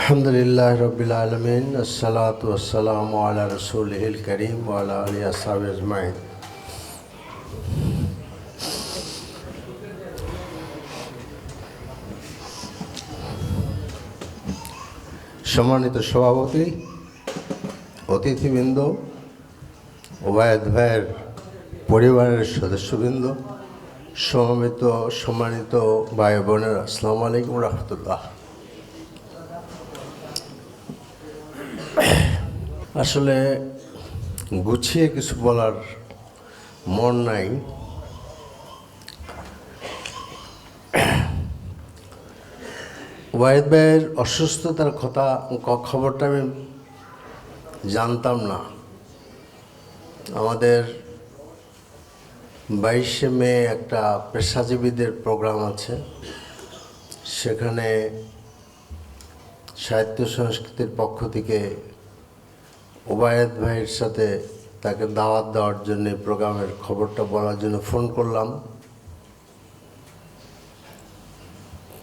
আলহামদুলিল্লাহ রবিল আলমিন, আসসালাত আসসালাম আল্লাহ রসুল হিল করিম আল্লাহ আলী আসাব সম্মানিত সভাপতি, অতিথিবৃন্দ, ওবায়দ ভাইয়ের পরিবারের সদস্যবৃন্দ, সমবেত, সম্মানিত ভাই বোনেরা আসসালামু আলাইকুম রহমতুল্লাহ। আসলে গুছিয়ে কিছু বলার মন নাই। ওয়াহিদ ভাইয়ের অসুস্থতার কথা খবরটা আমি জানতাম না। আমাদের বাইশে মে একটা পেশাজীবীদের প্রোগ্রাম আছে। সেখানে সাহিত্য সংস্কৃতির পক্ষ থেকে ওবায়দ ভাইয়ের সাথে তাকে দাওয়াত দেওয়ার জন্য প্রোগ্রামের খবরটা বলার জন্য ফোন করলাম।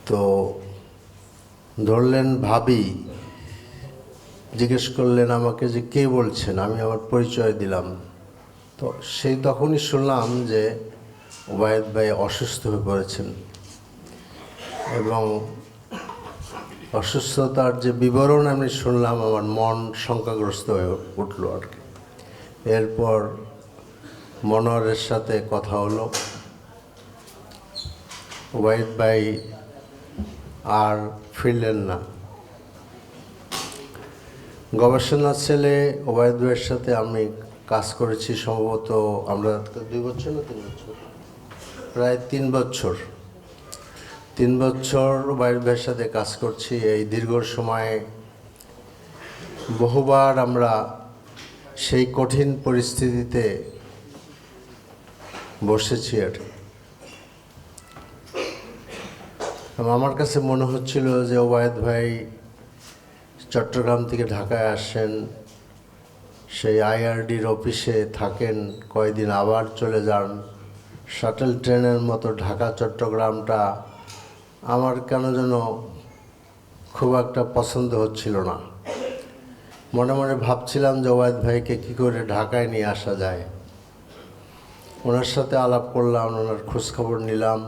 তো ধরলেন ভাবি, জিজ্ঞেস করলেন আমাকে যে কে বলছেন, আমি আমার পরিচয় দিলাম। তো সেই তখনই শুনলাম যে ওবায়দ ভাই অসুস্থ হয়ে পড়েছেন এবং অসুস্থতার যে বিবরণ আমি শুনলাম, আমার মন শঙ্কাগ্রস্ত হয়ে উঠল আর কি। এরপর মনোহরের সাথে কথা হলো। ওবায়দ ভাই আর ফিরলেন না। গবেষণা ছেলে ওবায়দ ভাইয়ের সাথে আমি কাজ করেছি, সম্ভবত আমরা দুই বছর না, তিন বছর? প্রায় তিন বছর। তিন বছর ওবায়দ ভাইয়ের সাথে কাজ করছি। এই দীর্ঘ সময়ে বহুবার আমরা সেই কঠিন পরিস্থিতিতে বসেছি আর আমার কাছে মনে হচ্ছিল যে ওবায়দ ভাই চট্টগ্রাম থেকে ঢাকায় আসেন, সেই আইআরডির অফিসে থাকেন, কয়দিন আবার চলে যান। শাটল ট্রেনের মতো ঢাকা চট্টগ্রামটা আমার কেন যেন খুব একটা পছন্দ হচ্ছিল না। মনে মনে ভাবছিলাম যে ওবায়দ ভাইকে কী করে ঢাকায় নিয়ে আসা যায়। ওনার সাথে আলাপ করলাম, ওনার খোঁজখবর নিলাম,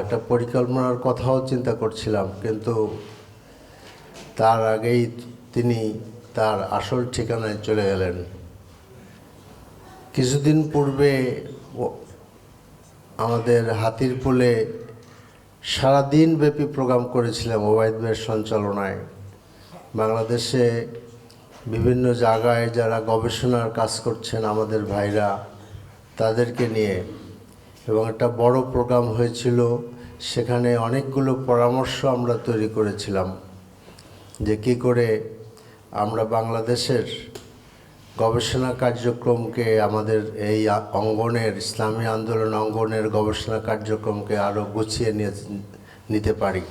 একটা পরিকল্পনার কথাও চিন্তা করছিলাম, কিন্তু তার আগেই তিনি তার আসল ঠিকানায় চলে গেলেন। কিছুদিন পূর্বে আমাদের হাতির পুলে সারাদিন ব্যাপী প্রোগ্রাম করেছিলাম ওবায়দ ভাইয়ের সঞ্চালনায়। বাংলাদেশে বিভিন্ন জায়গায় যারা গবেষণার কাজ করছেন আমাদের ভাইরা, তাদেরকে নিয়ে এবং একটা বড় প্রোগ্রাম হয়েছিল, সেখানে অনেকগুলো পরামর্শ আমরা তৈরি করেছিলাম যে কী করে আমরা বাংলাদেশের গবেষণা কার্যক্রমকে আমাদের এই অঙ্গনের, ইসলামী আন্দোলন অঙ্গনের গবেষণা কার্যক্রমকে আরও গুছিয়ে নিয়ে নিতে পারি।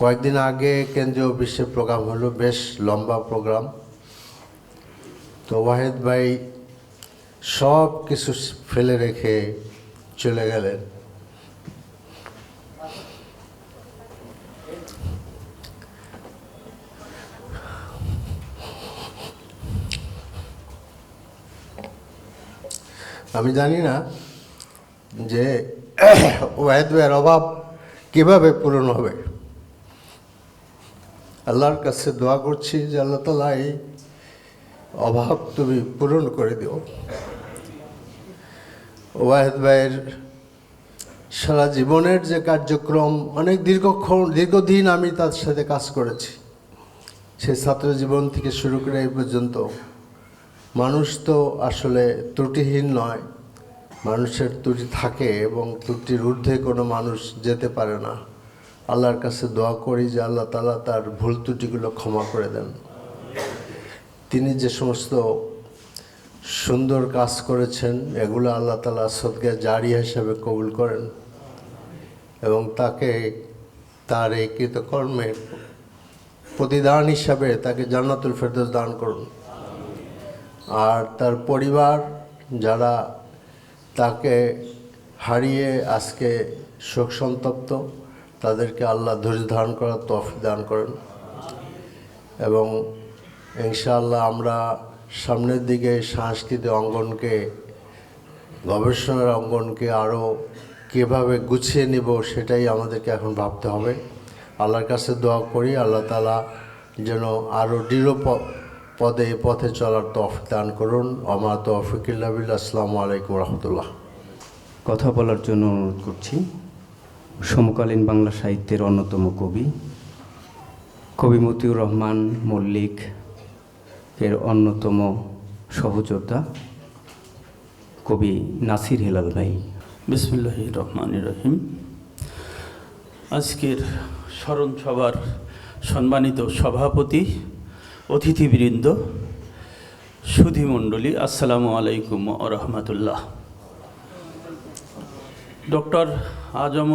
কয়েকদিন আগে কেন্দ্রীয় বিশ্বের প্রোগ্রাম হলো, বেশ লম্বা প্রোগ্রাম। তো ওয়াহেদ ভাই সব কিছু ফেলে রেখে চলে গেলেন। আমি জানি না যে ওয়াহেদ ভাইয়ের অভাব কীভাবে পূরণ হবে। আল্লাহর কাছে দোয়া করছি যে আল্লাহ তালা এই অভাব তুমি পূরণ করে দিও। ওয়াহেদ ভাইয়ের সারা জীবনের যে কার্যক্রম, অনেক দীর্ঘক্ষণ, দীর্ঘদিন আমি তার সাথে কাজ করেছি। সে ছাত্র জীবন থেকে শুরু করে এই পর্যন্ত মানুষ তো আসলে ত্রুটিহীন নয়। মানুষের ত্রুটি থাকে এবং ত্রুটির ঊর্ধ্বে কোনো মানুষ যেতে পারে না। আল্লাহর কাছে দোয়া করি যে আল্লাহ তালা তার ভুল ত্রুটিগুলো ক্ষমা করে দেন। তিনি যে সমস্ত সুন্দর কাজ করেছেন, এগুলো আল্লাহ তালা সদকে জারি হিসাবে কবুল করেন এবং তাকে তার এই কৃতকর্মের প্রতিদান হিসাবে তাকে জান্নাতুল ফেরদৌস দান করুন। আর তার পরিবার যারা তাকে হারিয়ে আজকে শোক সন্তপ্ত, তাদেরকে আল্লাহ ধৈর্য ধারণ করার তফি দান করেন। এবং ইনশাআল্লাহ আমরা সামনের দিকে সাংস্কৃতিক অঙ্গনকে, গবেষণার অঙ্গনকে আরও কীভাবে গুছিয়ে নেব সেটাই আমাদেরকে এখন ভাবতে হবে। আল্লাহর কাছে দোয়া করি, আল্লাহ তালা যেন আরও দৃঢ় পদে পথে চলার তৌফিক দান করুন। অমা তৌফিকুল্লাহ আসসালামু আলাইকুম রহমতুল্লাহ। কথা বলার জন্য অনুরোধ করছি সমকালীন বাংলা সাহিত্যের অন্যতম কবি কবি মতিউর রহমান মল্লিক এর অন্যতম সহযোদ্ধা কবি নাসির হেলাল ভাই। বিসমুল্লাহ রহমান রহিম। আজকের স্মরণ সভার সম্মানিত সভাপতি অতিথিবৃন্দ সুধীমণ্ডলী আসসালামু আলাইকুম রহমতুল্লাহ। ডক্টর আজম